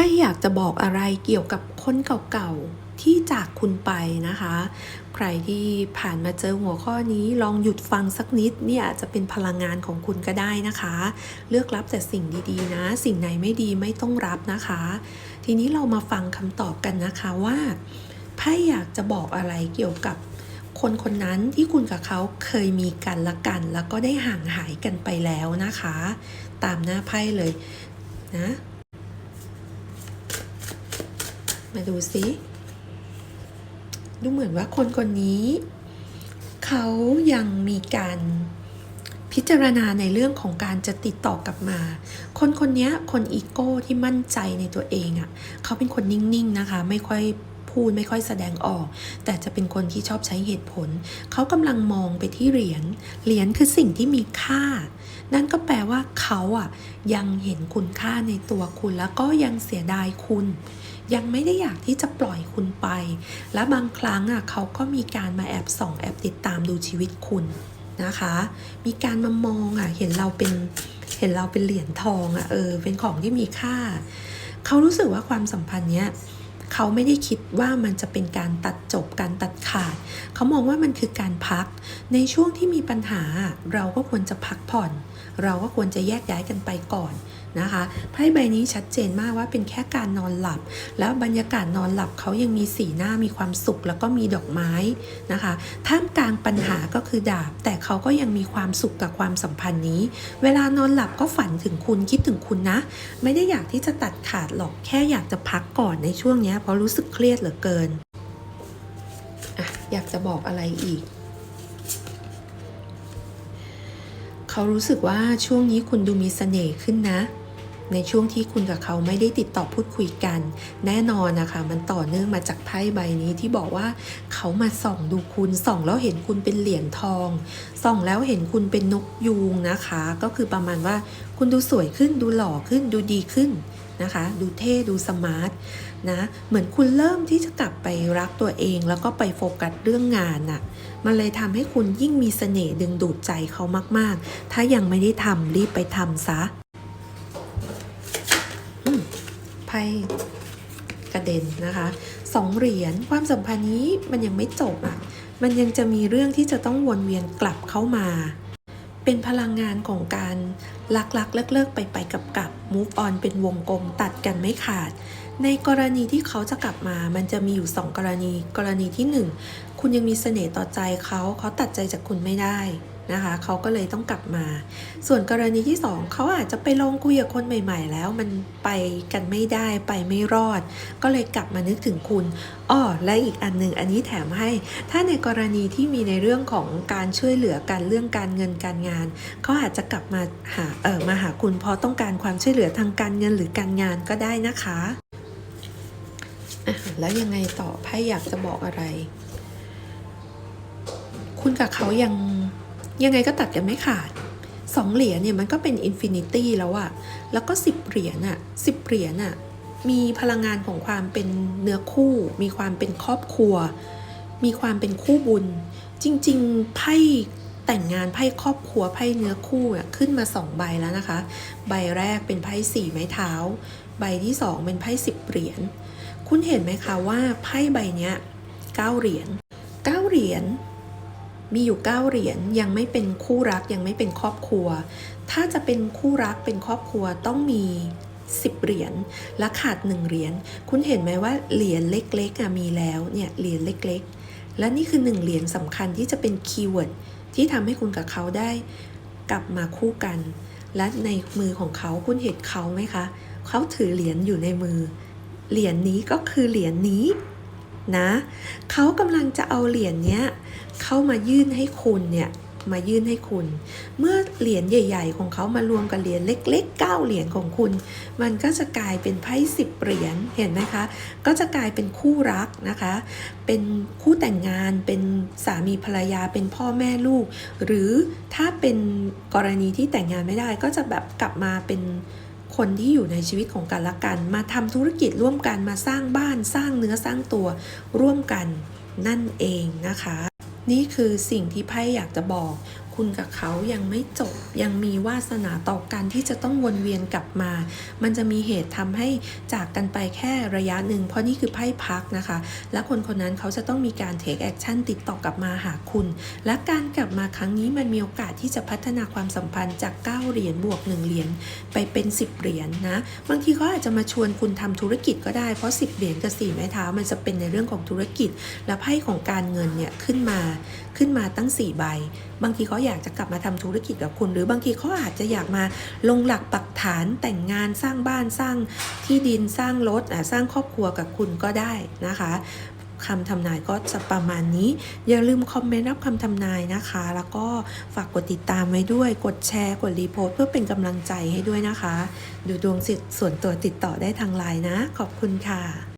พ่อยากจะบอกอะไรเกี่ยวกับคนเก่าๆที่จากคุณไปนะคะ ใครที่ผ่านมาเจอหัวข้อนี้ลองหยุดฟังสักนิดเนี่ยอาจจะเป็นพลังงานของคุณก็ได้นะคะ เลือกรับแต่สิ่งดีๆนะ สิ่งไหนไม่ดีไม่ต้องรับนะคะ ทีนี้เรามาฟังคำตอบกันนะคะว่าไพ่อยากจะบอกอะไรเกี่ยวกับคนคนนั้นที่คุณกับเขาเคยมีกันละกัน แล้วก็ได้ห่างหายกันไปแล้วนะคะ ตามหน้าไพ่เลยนะ มาดูสิดูเหมือนว่าคนคนนี้ เขายังมีการพิจารณาในเรื่องของการจะติดต่อกลับมา คนคนนี้คนอีโก้ที่มั่นใจในตัวเองอะ่ะ เขาเป็นคนนิ่งๆนะคะ ไม่ค่อยพูดไม่ค่อยแสดงออก แต่จะเป็นคนที่ชอบใช้เหตุผล เขากำลังมองไปที่เหรียญ เหรียญคือสิ่งที่มีค่า นั่นก็แปลว่าเขาอะยังเห็นคุณค่าในตัวคุณแล้วก็ยังเสียดายคุณ ยังไม่ได้อยากที่จะปล่อยคุณไป และบางครั้งอะเขาก็มีการมาแอบส่องแอบติดตามดูชีวิตคุณนะคะ มีการมามองอะเห็นเราเป็นเห็นเราเป็นเหรียญทองอะเออเป็นของที่มีค่า เขารู้สึกว่าความสัมพันธ์เนี้ย เขาไม่ได้คิดว่ามันจะเป็นการตัดจบการตัดขาด เขามองว่ามันคือการพัก ในช่วงที่มีปัญหาเราก็ควรจะพักผ่อน เราก็ควรจะแยกย้ายกันไปก่อนนะคะไพ่ใบนี้ชัดเจนมากว่าเป็นแค่การนอนหลับ แล้วบรรยากาศนอนหลับเขายังมีสีหน้ามีความสุขแล้วก็มีดอกไม้นะคะท่ามกลางปัญหาก็คือดาบ แต่เขาก็ยังมีความสุขกับความสัมพันธ์นี้ เวลานอนหลับก็ฝันถึงคุณคิดถึงคุณนะ ไม่ได้อยากที่จะตัดขาดหรอกแค่อยากจะพักก่อนในช่วงนี้เพราะรู้สึกเครียดเหลือเกินอะอยากจะบอกอะไรอีก เขารู้สึกว่าช่วงนี้คุณดูมีเสน่ห์ขึ้นนะ ในช่วงที่คุณกับเขาไม่ได้ติดต่อพูดคุยกัน แน่นอนนะคะ มันต่อเนื่องมาจากไพ่ใบนี้ที่บอกว่าเขามาส่องดูคุณส่องแล้วเห็นคุณเป็นเหรียญทองส่องแล้วเห็นคุณเป็นนกยูงนะคะ ก็คือประมาณว่าคุณดูสวยขึ้นดูหล่อขึ้นดูดีขึ้น นะคะ ดูเท่ดูสมาร์ทนะเหมือนคุณเริ่มที่จะกลับไปรักตัวเอง แล้วก็ไปโฟกัสเรื่องงานน่ะมันเลยทำให้คุณยิ่งมีเสน่ห์ดึงดูดใจเขามาก ๆ ถ้ายังไม่ได้ทำรีบไปทำซะไพ่กระเด็นนะคะสองเหรียญความสัมพันธ์นี้มันยังไม่จบอะมันยังจะมีเรื่องที่จะต้องวนเวียนกลับเข้ามา เป็นพลังงานของการลักลักเลิกเลิกไปไปกับกับ move on เป็นวงกลมตัดกันไม่ขาด ในกรณีที่เขาจะกลับมา มันจะมีอยู่ 2 กรณี กรณีที่ 1 คุณยังมีเสน่ห์ต่อใจเขา เขาตัดใจจากคุณไม่ได้ นะคะเขาก็เลยต้องกลับมา ส่วนกรณีที่ 2เขาอาจจะไปลงคุยกับคนใหม่ ๆ แล้วมันไปกันไม่ได้ไปไม่รอด ก็เลยกลับมานึกถึงคุณอ้อและอีกอันหนึ่งอันนี้แถมให้ ถ้าในกรณีที่มีในเรื่องของการช่วยเหลือกันเรื่องการเงินการงานเขาอาจจะกลับมาหาเออมาหาคุณเพราะต้องการความช่วยเหลือทางการเงินหรือการงานก็ได้นะคะอะแล้วยังไงต่อไพ่อยากจะบอกอะไร คุณกับเขายัง ยังไงก็ตัดกันไม่ขาดสองเหรียญเนี่ยมันก็เป็นอินฟินิตี้แล้วอะแล้วก็สิบเหรียญอะสิบเหรียญอะมีพลังงานของความเป็นเนื้อคู่ มีความเป็นครอบครัว มีความเป็นคู่บุญ จริงๆไพ่แต่งงานไพ่ครอบครัวไพ่เนื้อคู่อะขึ้นมาสองใบแล้วนะคะ ใบแรกเป็นไพ่สี่ไม้เท้า ใบที่สองเป็นไพ่สิบเหรียญคุณเห็นไหมคะว่าไพ่ใบเนี้ยเก้าเหรียญเก้าเหรียญ มีอยู่ 9 เหรียญยังไม่เป็นคู่รักยังไม่เป็นครอบครัว ถ้าจะเป็นคู่รักเป็นครอบครัวต้องมี 10 เหรียญและขาด 1 เหรียญคุณเห็นไหมว่าเหรียญเล็กๆมีแล้วเนี่ยเหรียญเล็กๆ และนี่คือ 1 เหรียญสำคัญที่จะเป็นคีย์เวิร์ดที่ทำให้คุณกับเขาได้กลับมาคู่กัน และในมือของเขาคุณเห็นเขาไหมคะ เขาถือเหรียญอยู่ในมือ เหรียญนี้ก็คือเหรียญนี้ นะ เขากำลังจะเอาเหรียญเนี้ยเข้ามายื่นให้คุณเนี่ยมายื่นให้คุณ เมื่อเหรียญใหญ่ ๆ ของเขามารวมกับเหรียญเล็กๆ9เหรียญของคุณ มันก็จะกลายเป็นไพ่สิบเหรียญ เห็นไหมคะ ก็จะกลายเป็นคู่รักนะคะ เป็นคู่แต่งงาน เป็นสามีภรรยา เป็นพ่อแม่ลูก หรือถ้าเป็นกรณีที่แต่งงานไม่ได้ก็จะแบบกลับมาเป็น คนที่อยู่ในชีวิตของกันและกัน มาทำธุรกิจร่วมกันมาสร้างบ้านสร้างเนื้อสร้างตัวร่วมกันนั่นเองนะคะ นี่คือสิ่งที่ไพ่อยากจะบอก คุณกับเขายังไม่จบ ยังมีวาสนาต่อกันที่จะต้องวนเวียนกลับมา มันจะมีเหตุทำให้จากกันไปแค่ระยะหนึ่ง เพราะนี่คือไพ่พักนะคะ และคนคนนั้นเขาจะต้องมีการ take action ติดต่อกลับมาหาคุณ และการกลับมาครั้งนี้มันมีโอกาสที่จะพัฒนาความสัมพันธ์จาก 9 เหรียญบวก 1 เหรียญไปเป็น 10 เหรียญนะบางทีเขาอาจจะมาชวนคุณทำธุรกิจก็ได้ เพราะ 10 เหรียญกับ4ไม้เท้ามันจะเป็นในเรื่องของธุรกิจ และไพ่ของการเงินเนี่ยขึ้นมาขึ้นมาตั้ง 4 ใบบางทีเขาอยากจะกลับมาทำธุรกิจกับคุณ หรือบางทีเขาอาจจะอยากมาลงหลักปักฐานแต่งงานสร้างบ้านสร้างที่ดินสร้างรถสร้างครอบครัวกับคุณก็ได้นะคะคำทำนายก็จะประมาณนี้ อย่าลืมคอมเมนต์รับคำทำนายนะคะ แล้วก็ฝากกดติดตามไว้ด้วย กดแชร์ กดรีโพสเพื่อเป็นกำลังใจให้ด้วยนะคะ ดูดวงสิทธิ์ส่วนตัวติดต่อได้ทางไลน์นะ ขอบคุณค่ะ